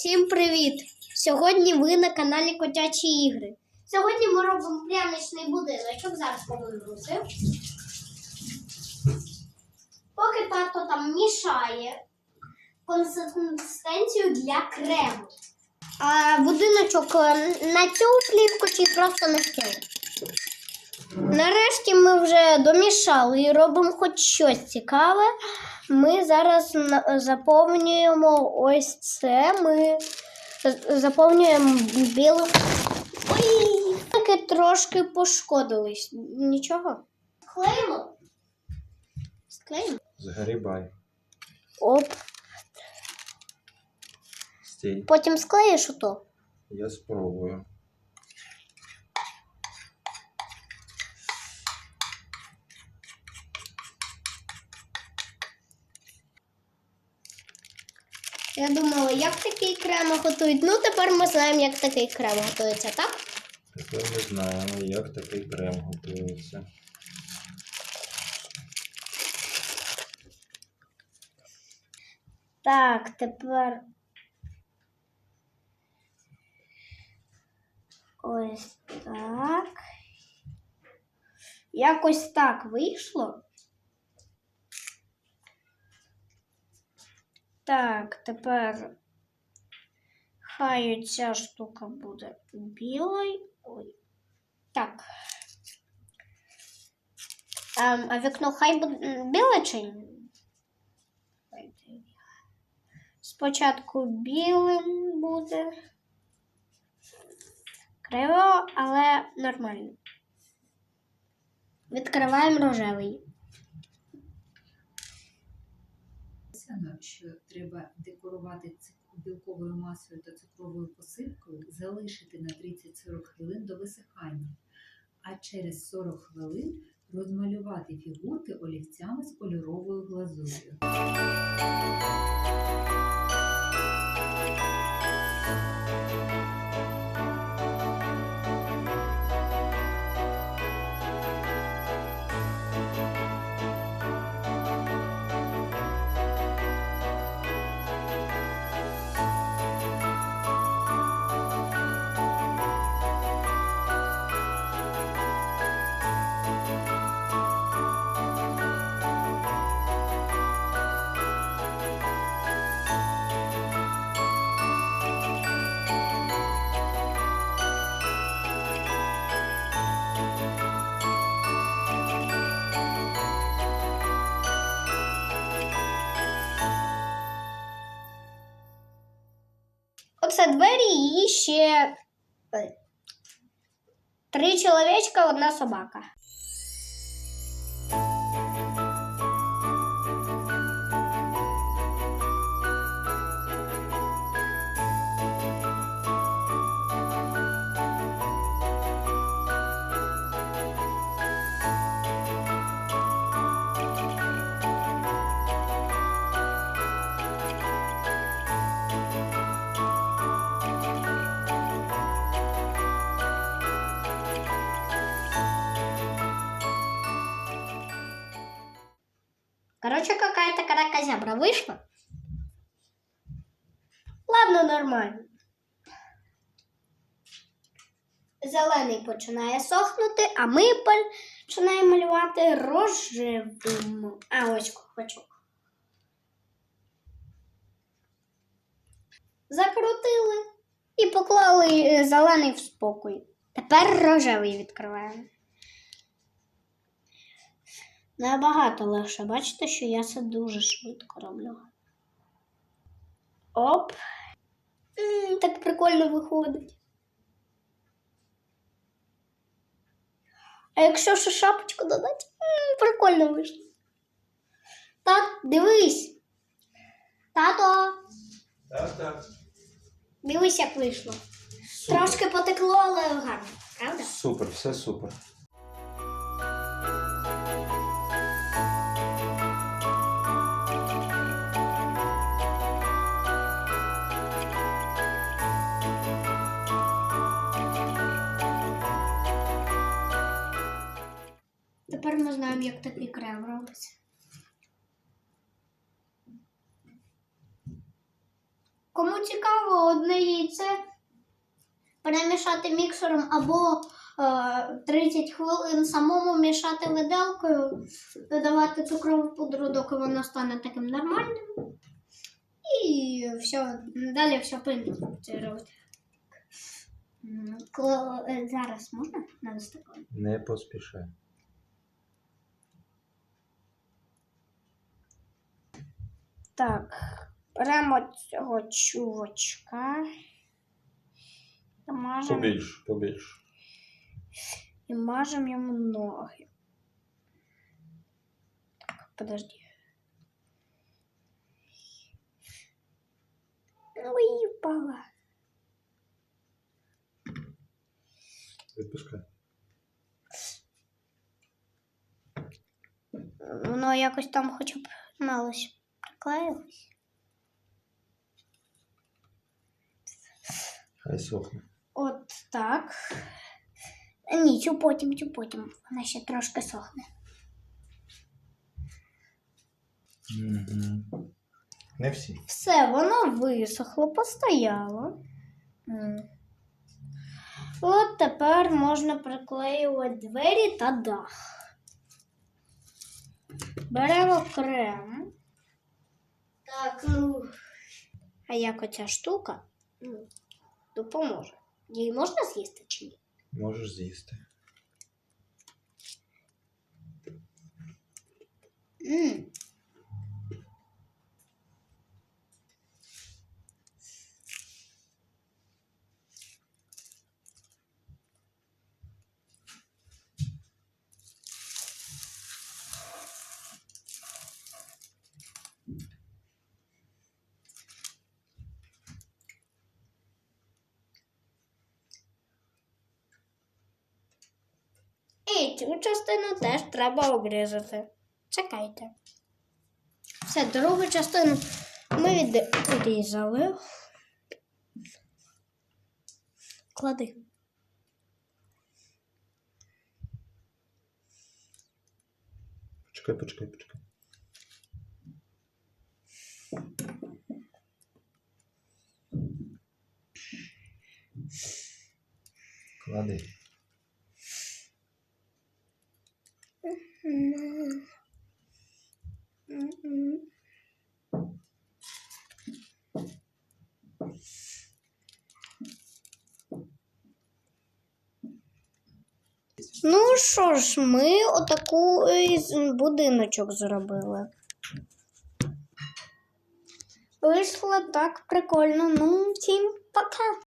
Всім привіт! Сьогодні ви на каналі Котячі ігри. Сьогодні ми робимо пряничний будиночок. Зараз повернуся. Поки тато там мішає консистенцію для крему. А будиночок е, на цю плівку чи просто на стіл. Нарешті ми вже домішали і робимо хоч щось цікаве. Ми зараз заповнюємо ось це. Ми заповнюємо білим. Ой, таки трошки пошкодились. Нічого. Склеїмо. Склеїмо. Загрібай. Оп. Стій. Потім склеїш ото. Я спробую. Я думала, як такий крем готують. Ну, тепер ми знаємо, як такий крем готується, так? Тепер ми знаємо, як такий крем готується. Так, тепер. Ось так. Якось так вийшло. Так, тепер хай ця штука буде білою. Ой. Так. Ем, а вікно хай буде біле чи ні? Спочатку білим буде. Криво, але нормально. Відкриваємо рожевий. Написано, що треба декорувати білковою масою та цукровою посипкою, залишити на 30-40 хвилин до висихання, а через 40 хвилин розмалювати фігурки олівцями з кольоровою глазур'ю. Оце двері і ще три чоловічка, одна собака. Короче, какая-то каракозябра вышла. Ладно, нормально. Зелений починає сохнути, а ми починаємо малювати рожевим. А ось кухочок. Закрутили і поклали е, зелений в спокій. Тепер рожевий відкриваємо. Набагато легше. Бачите, що я це дуже швидко роблю. Оп. М, так прикольно виходить. А якщо ще шапочку додати, м, прикольно вийшло. Так, дивись. Тато, Так, так. дивись, як вийшло. Супер. Трошки потекло, але гарно, правда? Супер, все супер. Тепер як такий крем робиться. Кому цікаво, одне яйце перемішати міксером або е, 30 хвилин самому мішати виделкою, додавати цукрову пудру, доки воно стане таким нормальним. І все, далі все робити. Зараз можна навести коли? Не поспішай. Так, беремо цього чувачка. Мажемо, Побільше, побільше. і мажемо йому ноги. Так, подожди. Ой, упала. Відпускай. Воно якось там хоча б малось приклеїлось. Хай сохне. От так. Ні, цю потім, цю потім. Вона ще трошки сохне. Угу. Не всі. Все, воно висохло, постояло. М. От тепер можна приклеювати двері та дах. Беремо крем. Так, ну. А як оця штука ну, допоможе? Її можна з'їсти чи ні? Можеш з'їсти. М. І цю частину теж треба обрізати. Чекайте. Все, другу частину ми відрізали. Клади. Почекай, почекай, почекай. Клади. М. М-м. Ну що ж, ми отаку будиночок зробили. Вийшло так прикольно. Ну, всім пока.